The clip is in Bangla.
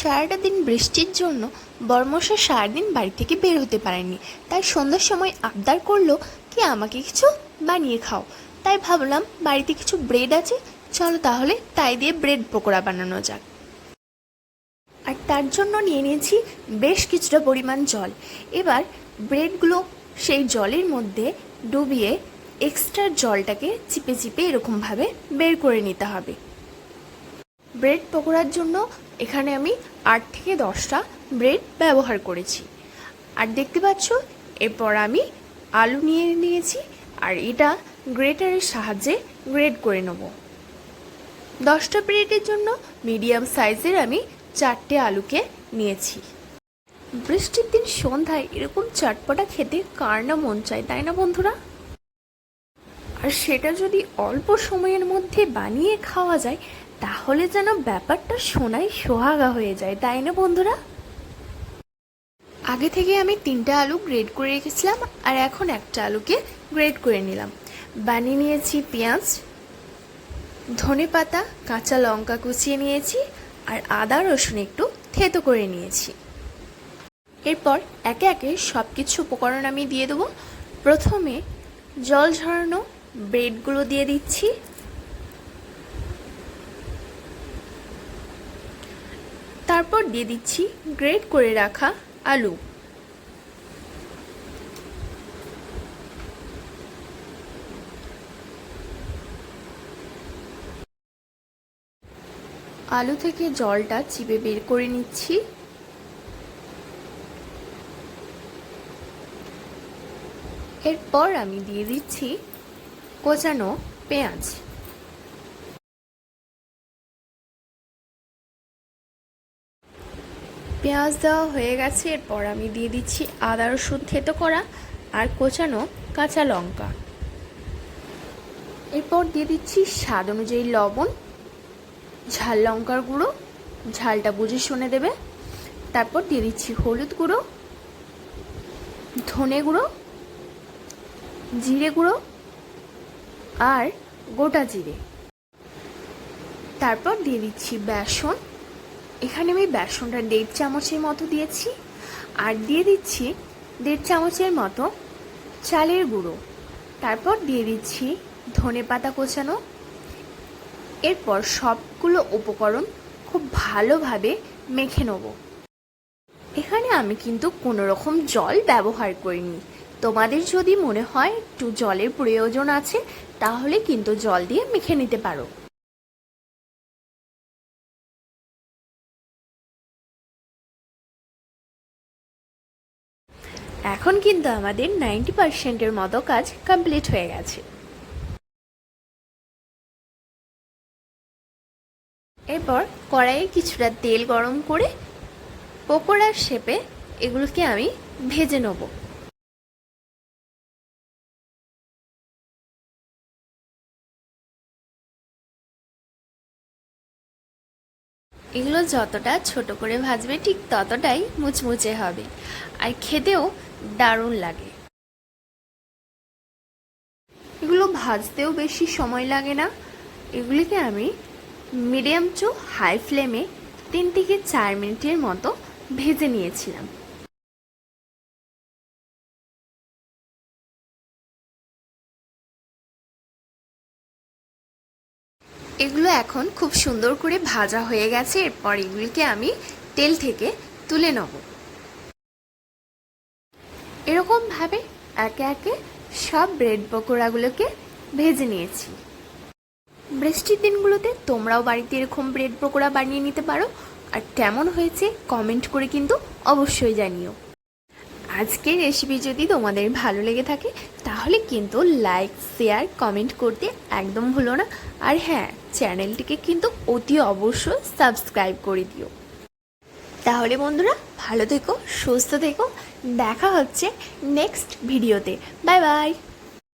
সারাটা দিন বৃষ্টির জন্য বর্মশা সারাদিন বাড়ি থেকে বের হতে পারেনি। তাই সন্ধ্যার সময় আবদার করল কি আমাকে কিছু বানিয়ে খাও। তাই ভাবলাম বাড়িতে কিছু ব্রেড আছে, চলো তাহলে তাই দিয়ে ব্রেড পকোড়া বানানো যাক। আর তার জন্য নিয়ে নিয়েছি বেশ কিছুটা পরিমাণ জল। এবার ব্রেডগুলো সেই জলের মধ্যে ডুবিয়ে এক্সট্রা জলটাকে চিপে চিপে এরকমভাবে বের করে নিতে হবে। ব্রেড পকোড়ার জন্য এখানে আমি আট থেকে দশটা ব্রেড ব্যবহার করেছি। আর দেখতে পাচ্ছ, এরপর আমি আলু নিয়ে নিয়েছি আর এটা গ্রেটারের সাহায্যে গ্রেড করে নেব। দশটা ব্রেডের জন্য মিডিয়াম সাইজের আমি চারটে আলুকে নিয়েছি। বৃষ্টির দিন সন্ধ্যায় এরকম চটপটা খেতে কার না মন চায়, তাই না বন্ধুরা? আর সেটা যদি অল্প সময়ের মধ্যে বানিয়ে খাওয়া যায় তাহলে যেন ব্যাপারটা সোনায় সোহাগা হয়ে যায়, তাই না বন্ধুরা? আগে থেকে আমি তিনটা আলু গ্রেড করে রেখেছিলাম, আর এখন একটা আলুকে গ্রেড করে নিলাম। বানিয়ে নিয়েছি পেঁয়াজ, ধনে পাতা, কাঁচা লঙ্কা কুচিয়ে নিয়েছি, আর আদা, রসুন একটু থেতো করে নিয়েছি। এরপর একে একে সব কিছু উপকরণ আমি দিয়ে দেবো। প্রথমে জল ঝরানো ব্রেডগুলো দিয়ে দিচ্ছি। তারপর দিয়ে দিচ্ছি গ্রেট করে রাখা আলু। আলু থেকে জলটা চিপে বের করে নিচ্ছি। এরপর আমি দিয়ে দিচ্ছি কোচানো পেঁয়াজ। পেঁয়াজ দেওয়া হয়ে গেছে, এরপর আমি দিয়ে দিচ্ছি আদা রসুন থেতো করা আর কোচানো কাঁচা লঙ্কা। এরপর দিয়ে দিচ্ছি স্বাদ অনুযায়ী লবণ, ঝাল লঙ্কার গুঁড়ো, ঝালটা বুঝে শুনে দেবে। তারপর দিয়ে দিচ্ছি হলুদ গুঁড়ো, ধনে গুঁড়ো, জিরে গুঁড়ো আর গোটা জিরে। তারপর দিয়ে দিচ্ছি বেসন এখানে আমি বেসনটা দেড় চামচের মতো দিয়েছি আর দিয়ে দিচ্ছি দেড় চামচের মতো চালের গুঁড়ো। তারপর দিয়ে দিচ্ছি ধনে পাতা কোচানো। এরপর সবগুলো উপকরণ খুব ভালোভাবে মেখে নেব। এখানে আমি কিন্তু কোনো রকম জল ব্যবহার করিনি। তোমাদের যদি মনে হয় একটু জলের প্রয়োজন আছে, তাহলে কিন্তু জল দিয়ে মেখে নিতে পারো। এখন কিন্তু আমাদের নাইনটি পার্সেন্টের মতো কাজ কমপ্লিট হয়ে গেছে। এরপর কড়াইয়ে কিছুটা তেল গরম করে পকোড়ার শেপে এগুলোকে আমি ভেজে নেব। এগুলো যতটা ছোট করে ভাজবে ঠিক ততটাই মুচমুচে হবে। আর খেতেও দারুণ লাগে। এগুলো ভাজতেও বেশি সময় লাগে না। এগুলিকে আমি মিডিয়াম টু হাই ফ্লেমে তিন থেকে চার মিনিটের মতো ভেজে নিয়েছিলাম। এগুলো এখন খুব সুন্দর করে ভাজা হয়ে গেছে। এরপর এগুলিকে আমি তেল থেকে তুলে নেব। এরকমভাবে একে একে সব ব্রেড পকোড়াগুলোকে ভেজে নিয়েছি। বৃষ্টির দিনগুলোতে তোমরাও বাড়িতে এরকম ব্রেড পকোড়া বানিয়ে নিতে পারো। আর কেমন হয়েছে কমেন্ট করে কিন্তু অবশ্যই জানিও। আজকের রেসিপি যদি তোমাদের ভালো লেগে থাকে, তাহলে কিন্তু লাইক, শেয়ার, কমেন্ট করতে একদম ভুলো না। আর হ্যাঁ চ্যানেলটিকে কিন্তু অতি অবশ্যই সাবস্ক্রাইব করে দিও। তাহলে বন্ধুরা ভালো থেকো সুস্থ থেকো দেখা হচ্ছে নেক্সট ভিডিওতে বাই বাই